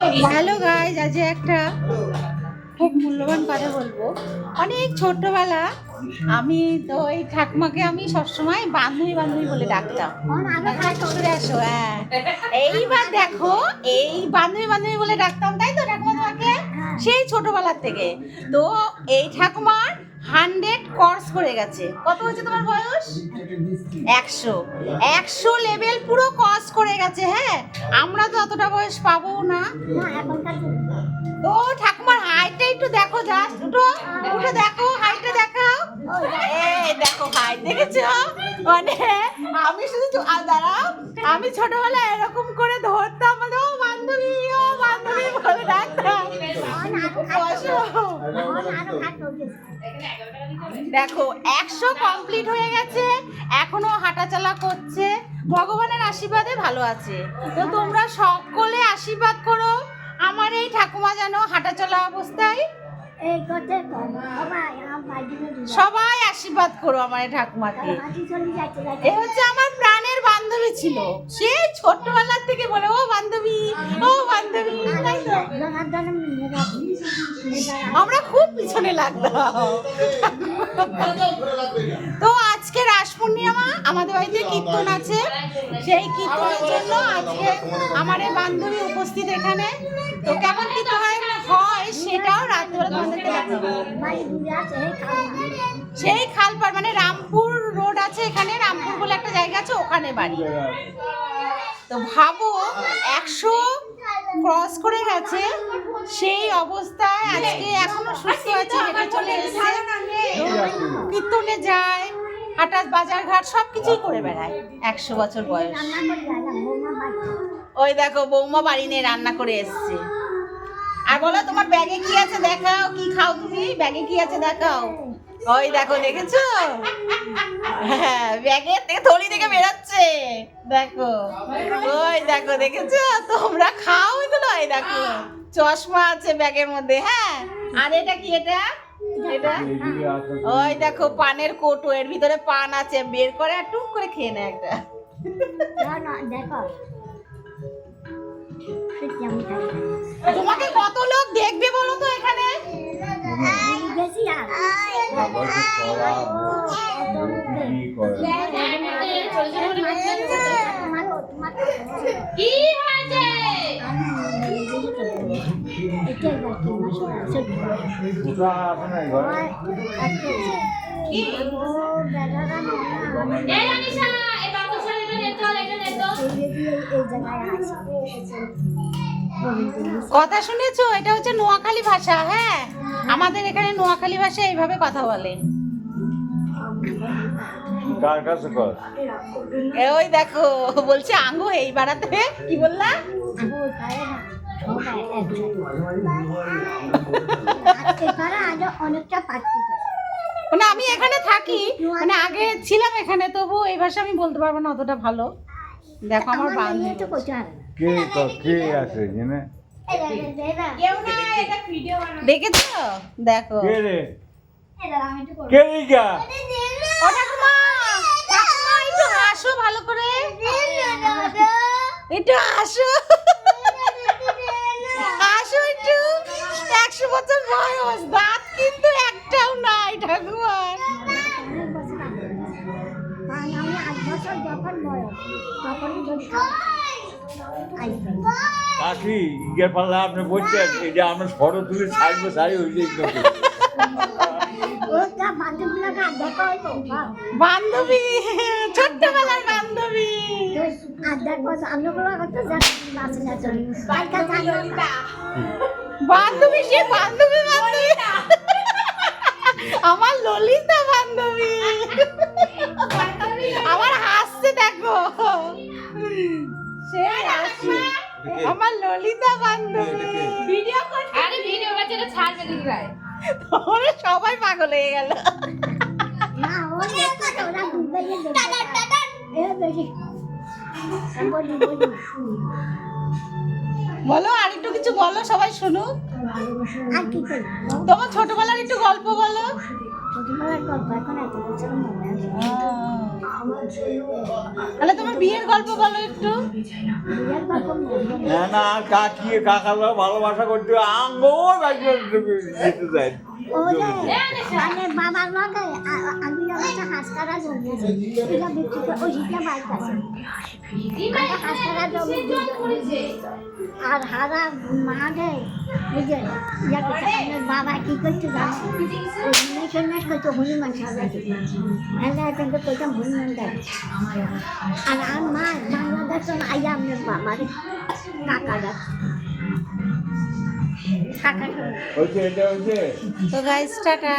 Hello guys আজ একটা খুব মূল্যবান কথা বলব। অনেক ছোট্টবেলা আমি তো এই ঠাকুমাকে আমি সবসময় বান্ধবী বান্ধবী বলে ডাকতাম। হ্যাঁ। এইবার দেখো, এই বান্ধবী বান্ধবী বলে ডাকতাম, তাই তো ঠাকুমা তোমাকে? সেই ছোটবেলার থেকে। তো এই ঠাকুমার হান্ড্রেড কোর্স করে গেছে। কত হয়েছে তোমার বয়স? একশো। একশো লেভেল পুরো কস করে গেছে হ্যাঁ? আমরা তো অতটা বয়স পাবো না। তো ঠাকুমার হাইটটা একটু দেখো জাস্ট দুটো দুটো দেখো হাইটটা দেখাও। এই দেখো হাইট দেখেছ? মানে আমি শুধু তো- দাঁড়াও আমি ছোটবেলায় এরকম করে ধরতাম মানে ও বান্ধবী ও বান্ধবী বলে ডাকতাম। বসো। দেখো একশো কমপ্লিট হয়ে গেছে এখনও হাঁটাচলা করছে ভগবানের আশীর্বাদে ভালো আছে। তো তোমরা সকলে আশীর্বাদ করো আমার এই ঠাকুমা যেন হাঁটাচলা অবস্থায় সবাই আশীর্বাদ করো আমার এই ঠাকুমাকে। এ হচ্ছে আমার প্রাণের বান্ধবী ছিল। সেই ছোট্টবেলার থেকে বলে ও বান্ধবী ও বান্ধবী। আমরা খুব পিছনে তো আজকে রাস পূর্ণিমা, আমাদের বাড়িতে কীর্তন আছে। সেই কীর্তনের জন্য আজকে আমার এই বান্ধবী উপস্থিত এখানে। তো কেমন কীর্তন হয়? সেটাও রাত্রে তোমাদেরকে সেই খালপার মানে রামপুর রোড আছে এখানে, রামপুর বলে একটা জায়গা আছে, ওখানে বাড়ি। তো ভাবো, একশো ক্রস করে গেছে, সেই অবস্থায় আজকে এখনও সুস্থ আছে, হেঁটে চলে এসেছে। কীর্তনে যায় হাটার বাজার ঘাট সব কিছুই করে বেড়ায়, একশো বছর বয়স। ওই দেখো, বৌমা বাড়ি নিয়ে রান্না করে এসছে। আর বলো, তোমার ব্যাগে কি আছে? দেখাও, কি খাও তুমি? ব্যাগে কি আছে? দেখাও। ওই দেখো দেখেছ? হ্যাঁ ব্যাগে থেকে থলি থেকে বেরোচ্ছে। দেখো ওই দেখো দেখেছ? তোমরা খাও এগুলো এই দেখো চশমা আছে ব্যাগের মধ্যে হ্যাঁ? আর এটা কি এটা? এটা? ওই দেখো পানের কোটো এর ভিতরে পান আছে বের করে আর টুক করে খেয়ে নেয় একটা। তোমাকে কত লোক দেখবে বলো তো? কথা শুনেছো? এটা হচ্ছে নোয়াখালী ভাষা হ্যাঁ? আমাদের এখানে নোয়াখালী ভাষা এইভাবে কথা বলে। কার কাছে কর? এ ওই দেখো বলছে আঙ্গু এই বাড়াতে। কি বললা? মানে আমি এখানে থাকি মানে আগে ছিলাম এখানে তবু এই ভাষা আমি বলতে পারব না অতটা ভালো। দেখো আমার বান্ধবী। কে ক- কে আছে জেনে দেখেছ? দেখো। কে রে? কে রিকা ও ভালো করে। একশো বয়স, দাঁত কিন্তু একটাও নাই আপনি বলছেন যে আমরা ফটো তুলে ছাড়বো সারি হয়েছে ওটা বান্ধবীগুলোকে আর দেখা হয়তো বান্ধবী ছোট্টবেলার বান্ধবী। বান্ধবী সে বান্ধবী বান্ধবী। আমার ললিতা বান্ধবী। আমার হাসছে দেখো। সে হাসছে। আমার ললিতা বান্ধবী। ভিডিও আরে ভিডিও বাচ্চাটা ছাড়বে দিদি ভাই। সবাই পাগল হয়ে গেল। বলি আর একটু কিছু বলো সবাই কি তোমার ছোটবেলার একটু গল্প বলো মনে তাহলে বিয়ের গল্প বলো একটু কাকিয়ে ভালোবাসা মানে বাবার আ- আ- আমি একটা হাঁসকারা জন্মেছে এটা বিক্রি করে ওই শীতটা বাইক আছে। দিদিভাই হাঁসকারা জমি করেছে আর হারা মা রে বুঝে করছে, বাবা কি উনিশ মাস করতে হনুমান আমরা কিন্তু কইতাম হনুমান দেয়। আর আর মা বাংলাদেশ আইয়া আপনার বাবার কাকারা কাকা তো গাইস টাটা।